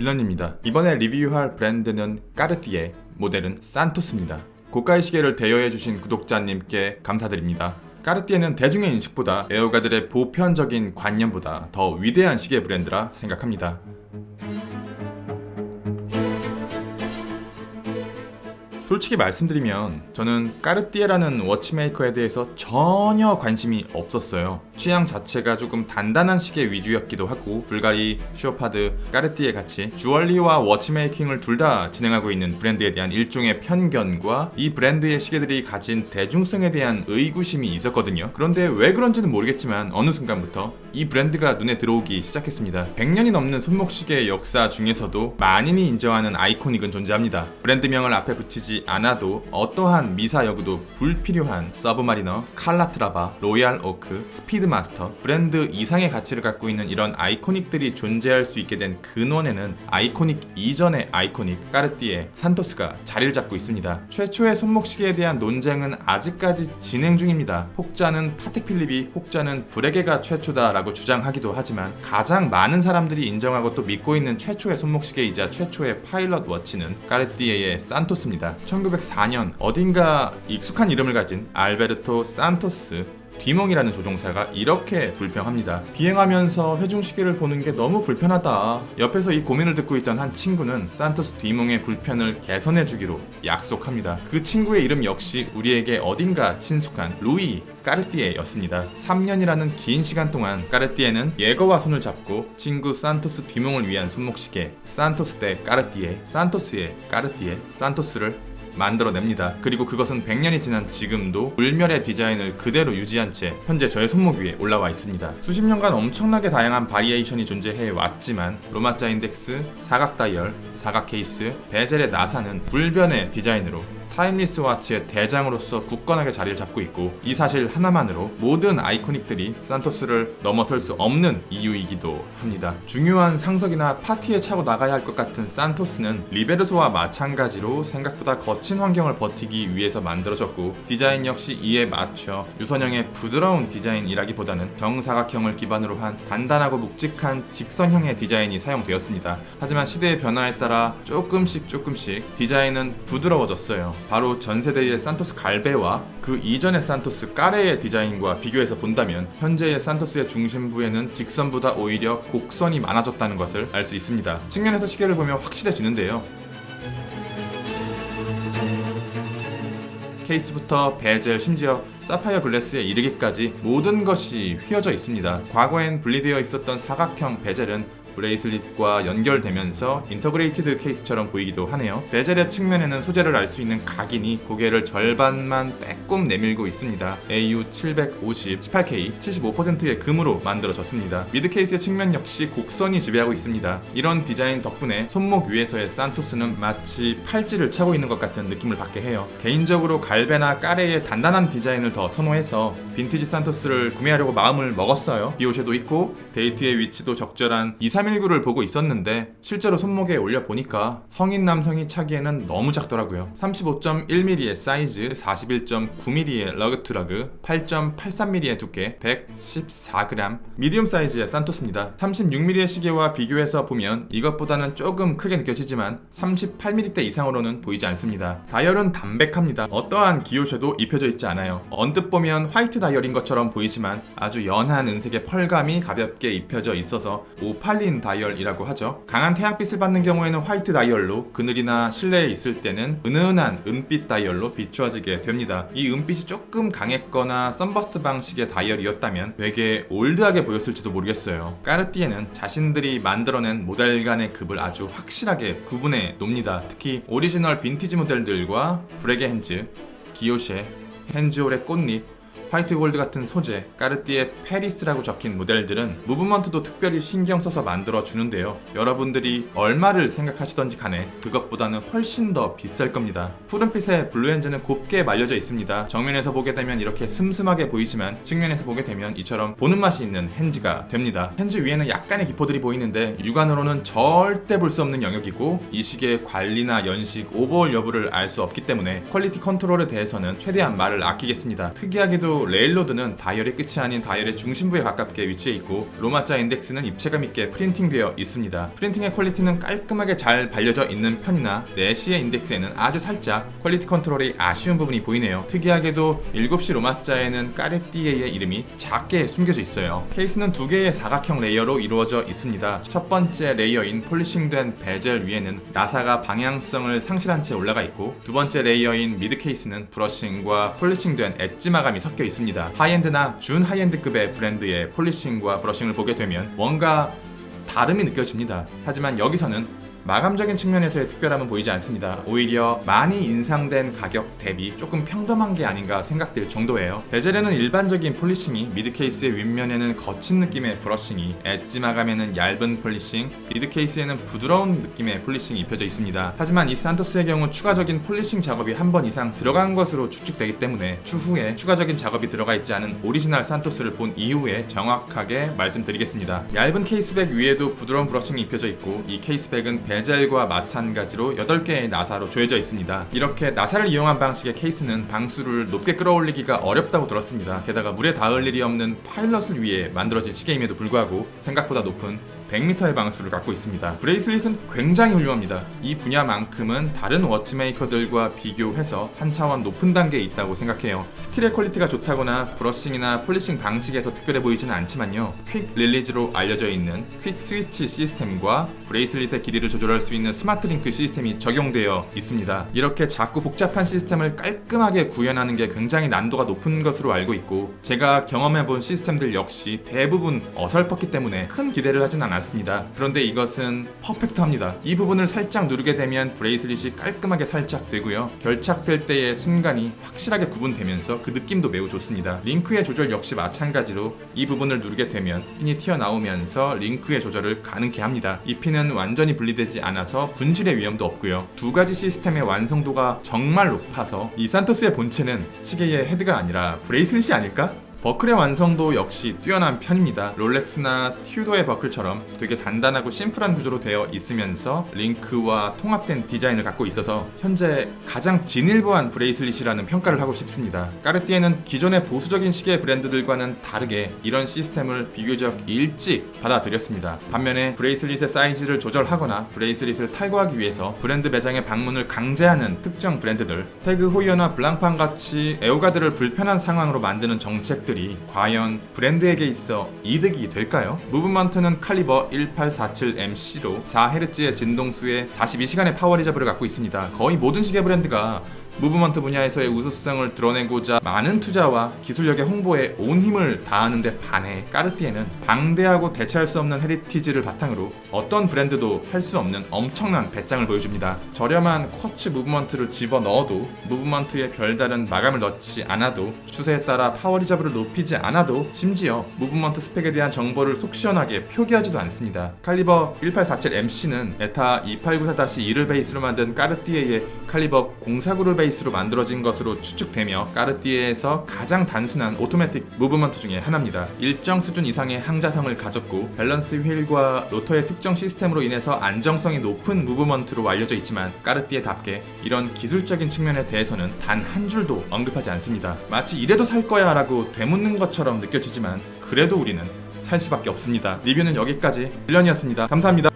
빌런입니다. 이번에 리뷰할 브랜드는 까르띠에, 모델은 산토스입니다. 고가의 시계를 대여해주신 구독자님께 감사드립니다. 까르띠에는 대중의 인식보다 애호가들의 보편적인 관념보다 더 위대한 시계 브랜드라 생각합니다. 솔직히 말씀드리면 저는 까르띠에라는 워치메이커에 대해서 전혀 관심이 없었어요. 취향 자체가 조금 단단한 시계 위주였기도 하고 불가리, 슈어파드, 까르띠에 같이 주얼리와 워치메이킹을 둘 다 진행하고 있는 브랜드에 대한 일종의 편견과 이 브랜드의 시계들이 가진 대중성에 대한 의구심이 있었거든요. 그런데 왜 그런지는 모르겠지만 어느 순간부터 이 브랜드가 눈에 들어오기 시작했습니다. 100년이 넘는 손목시계의 역사 중에서도 만인이 인정하는 아이코닉은 존재합니다. 브랜드명을 앞에 붙이지 않아도 어떠한 미사 여구도 불필요한 서브마리너, 칼라트라바, 로얄 오크, 스피드마스터 브랜드 이상의 가치를 갖고 있는 이런 아이코닉들이 존재할 수 있게 된 근원에는 아이코닉 이전의 아이코닉 까르띠에 산토스가 자리를 잡고 있습니다. 최초의 손목시계에 대한 논쟁은 아직까지 진행 중입니다. 혹자는 파텍 필립이 혹자는 브레게가 최초다 라고 주장하기도 하지만 가장 많은 사람들이 인정하고 또 믿고 있는 최초의 손목시계이자 최초의 파일럿 워치는 까르띠에의 산토스입니다. 1904년 어딘가 익숙한 이름을 가진 알베르토 산토스 뒤몽이라는 조종사가 이렇게 불평합니다. 비행하면서 회중 시계를 보는 게 너무 불편하다. 옆에서 이 고민을 듣고 있던 한 친구는 산토스 뒤몽의 불편을 개선해주기로 약속합니다. 그 친구의 이름 역시 우리에게 어딘가 친숙한 루이 까르띠에였습니다. 3년이라는 긴 시간 동안 까르띠에는 예거와 손을 잡고 친구 산토스 뒤몽을 위한 손목시계 산토스 대 까르띠에, 산토스의 까르띠에, 산토스를 만들어냅니다. 그리고 그것은 100년이 지난 지금도 불멸의 디자인을 그대로 유지한 채 현재 저의 손목 위에 올라와 있습니다. 수십 년간 엄청나게 다양한 바리에이션이 존재해 왔지만 로마자 인덱스, 사각 다이얼, 사각 케이스, 베젤의 나사는 불변의 디자인으로 타임리스 와치의 대장으로서 굳건하게 자리를 잡고 있고 이 사실 하나만으로 모든 아이코닉들이 산토스를 넘어설 수 없는 이유이기도 합니다. 중요한 상석이나 파티에 차고 나가야 할 것 같은 산토스는 리베르소와 마찬가지로 생각보다 거친 환경을 버티기 위해서 만들어졌고 디자인 역시 이에 맞춰 유선형의 부드러운 디자인이라기보다는 정사각형을 기반으로 한 단단하고 묵직한 직선형의 디자인이 사용되었습니다. 하지만 시대의 변화에 따라 조금씩 조금씩 디자인은 부드러워졌어요. 바로 전 세대의 산토스 갈베와 그 이전의 산토스 까레의 디자인과 비교해서 본다면 현재의 산토스의 중심부에는 직선보다 오히려 곡선이 많아졌다는 것을 알 수 있습니다. 측면에서 시계를 보면 확실해지는데요. 케이스부터 베젤 심지어 사파이어 글래스에 이르기까지 모든 것이 휘어져 있습니다. 과거엔 분리되어 있었던 사각형 베젤은 브레이슬릿과 연결되면서 인터그레이티드 케이스처럼 보이기도 하네요. 베젤의 측면에는 소재를 알 수 있는 각인이 고개를 절반만 빼꼼 내밀고 있습니다. AU750 18K 75%의 금으로 만들어졌습니다. 미드 케이스의 측면 역시 곡선이 지배하고 있습니다. 이런 디자인 덕분에 손목 위에서의 산토스는 마치 팔찌를 차고 있는 것 같은 느낌을 받게 해요. 개인적으로 갈베나 까레의 단단한 디자인을 더 선호해서 빈티지 산토스를 구매하려고 마음을 먹었어요. 비오쉐도 있고 데이트의 위치도 적절한 319를 보고 있었는데 실제로 손목에 올려 보니까 성인 남성이 차기에는 너무 작더라고요. 35.1mm의 사이즈, 41.9mm의 러그트러그, 8.83mm의 두께, 114g, 미디움 사이즈의 산토스입니다. 36mm의 시계와 비교해서 보면 이것보다는 조금 크게 느껴지지만 38mm대 이상으로는 보이지 않습니다. 다이얼은 담백합니다. 어떠한 기호셔도 입혀져 있지 않아요. 언뜻 보면 화이트 다이얼인 것처럼 보이지만 아주 연한 은색의 펄감이 가볍게 입혀져 있어서 582 펄린 다이얼이라고 하죠. 강한 태양빛을 받는 경우에는 화이트 다이얼로 그늘이나 실내에 있을 때는 은은한 은빛 다이얼로 비추어지게 됩니다. 이 은빛이 조금 강했거나 썬버스트 방식의 다이얼이었다면 되게 올드하게 보였을지도 모르겠어요. 까르띠에는 자신들이 만들어낸 모델 간의 급을 아주 확실하게 구분해 놉니다. 특히 오리지널 빈티지 모델들과 브레게 헨즈, 기요쉐, 헨즈홀의 꽃잎, 화이트 골드 같은 소재, 까르띠에 페리스라고 적힌 모델들은 무브먼트도 특별히 신경 써서 만들어 주는데요. 여러분들이 얼마를 생각하시던지 간에 그것보다는 훨씬 더 비쌀 겁니다. 푸른빛의 블루엔즈는 곱게 말려져 있습니다. 정면에서 보게 되면 이렇게 슴슴하게 보이지만 측면에서 보게 되면 이처럼 보는 맛이 있는 핸즈가 됩니다. 핸즈 위에는 약간의 기포들이 보이는데 육안으로는 절대 볼 수 없는 영역이고 이 시계의 관리나 연식, 오버홀 여부를 알 수 없기 때문에 퀄리티 컨트롤에 대해서는 최대한 말을 아끼겠습니다. 특이하게도 레일로드는 다이얼의 끝이 아닌 다이얼의 중심부에 가깝게 위치해 있고 로마자 인덱스는 입체감 있게 프린팅되어 있습니다. 프린팅의 퀄리티는 깔끔하게 잘 발려져 있는 편이나 4시의 인덱스에는 아주 살짝 퀄리티 컨트롤이 아쉬운 부분이 보이네요. 특이하게도 7시 로마자에는 까레띠에의 이름이 작게 숨겨져 있어요. 케이스는 두 개의 사각형 레이어로 이루어져 있습니다. 첫 번째 레이어인 폴리싱된 베젤 위에는 나사가 방향성을 상실한 채 올라가 있고 두 번째 레이어인 미드 케이스는 브러싱과 폴리싱된 엣지 마감이 섞여 있습니다. 하이엔드나 준 하이엔드급의 브랜드의 폴리싱과 브러싱을 보게 되면 뭔가 다름이 느껴집니다. 하지만 여기서는 마감적인 측면에서의 특별함은 보이지 않습니다. 오히려 많이 인상된 가격 대비 조금 평범한 게 아닌가 생각될 정도예요. 베젤에는 일반적인 폴리싱이, 미드 케이스의 윗면에는 거친 느낌의 브러싱이, 엣지 마감에는 얇은 폴리싱, 미드 케이스에는 부드러운 느낌의 폴리싱이 입혀져 있습니다. 하지만 이 산토스의 경우 추가적인 폴리싱 작업이 한 번 이상 들어간 것으로 추측되기 때문에 추후에 추가적인 작업이 들어가 있지 않은 오리지널 산토스를 본 이후에 정확하게 말씀드리겠습니다. 얇은 케이스백 위에도 부드러운 브러싱이 입혀져 있고 이 케이스백은 베젤과 마찬가지로 8개의 나사로 조여져 있습니다. 이렇게 나사를 이용한 방식의 케이스는 방수를 높게 끌어올리기가 어렵다고 들었습니다. 게다가 물에 닿을 일이 없는 파일럿을 위해 만들어진 시계임에도 불구하고 생각보다 높은 100m의 방수를 갖고 있습니다. 브레이슬릿은 굉장히 훌륭합니다. 이 분야만큼은 다른 워치메이커들과 비교해서 한 차원 높은 단계에 있다고 생각해요. 스틸의 퀄리티가 좋다거나 브러싱이나 폴리싱 방식에서 특별해 보이지는 않지만요. 퀵 릴리즈로 알려져 있는 퀵 스위치 시스템과 브레이슬릿의 길이를 조절 할 수 있는 스마트 링크 시스템이 적용되어 있습니다. 이렇게 작고 복잡한 시스템을 깔끔하게 구현하는 게 굉장히 난도가 높은 것으로 알고 있고 제가 경험해 본 시스템들 역시 대부분 어설펐기 때문에 큰 기대를 하진 않았습니다. 그런데 이것은 퍼펙트합니다. 이 부분을 살짝 누르게 되면 브레이슬릿이 깔끔하게 탈착되고요. 결착될 때의 순간이 확실하게 구분되면서 그 느낌도 매우 좋습니다. 링크의 조절 역시 마찬가지로 이 부분을 누르게 되면 핀이 튀어나오면서 링크의 조절을 가능케 합니다. 이 핀은 완전히 분리되지 않아서 분실의 위험도 없고요. 두 가지 시스템의 완성도가 정말 높아서 이 산토스의 본체는 시계의 헤드가 아니라 브레이슬릿이 아닐까? 버클의 완성도 역시 뛰어난 편입니다. 롤렉스나 튜도의 버클처럼 되게 단단하고 심플한 구조로 되어 있으면서 링크와 통합된 디자인을 갖고 있어서 현재 가장 진일보한 브레이슬릿이라는 평가를 하고 싶습니다. 까르띠에는 기존의 보수적인 시계 브랜드들과는 다르게 이런 시스템을 비교적 일찍 받아들였습니다. 반면에 브레이슬릿의 사이즈를 조절하거나 브레이슬릿을 탈거하기 위해서 브랜드 매장에 방문을 강제하는 특정 브랜드들, 태그 호이어나 블랑판 같이 애호가들을 불편한 상황으로 만드는 정책들 들이 과연 브랜드에게 있어 이득이 될까요? 무브먼트는 칼리버 1847MC로 4Hz의 진동수에 42시간의 파워 리저브를 갖고 있습니다. 거의 모든 시계 브랜드가 무브먼트 분야에서의 우수성을 드러내고자 많은 투자와 기술력의 홍보에 온 힘을 다하는데 반해 까르띠에는 방대하고 대체할 수 없는 헤리티지를 바탕으로 어떤 브랜드도 할 수 없는 엄청난 배짱을 보여줍니다. 저렴한 쿼츠 무브먼트를 집어 넣어도 무브먼트에 별다른 마감을 넣지 않아도 추세에 따라 파워 리저브를 높이지 않아도 심지어 무브먼트 스펙에 대한 정보를 속 시원하게 표기하지도 않습니다. 칼리버 1847MC는 에타 2894-2를 베이스로 만든 까르띠에의 칼리버 049를 베이스 로 만들어진 것으로 추측되며 까르띠에에서 가장 단순한 오토매틱 무브먼트 중에 하나입니다. 일정 수준 이상의 항자성을 가졌고 밸런스 휠과 로터의 특정 시스템으로 인해서 안정성이 높은 무브먼트로 알려져 있지만 까르띠에답게 이런 기술적인 측면에 대해서는 단 한 줄도 언급하지 않습니다. 마치 이래도 살 거야 라고 되묻는 것처럼 느껴지지만 그래도 우리는 살 수밖에 없습니다. 리뷰는 여기까지 1년이었습니다. 감사합니다.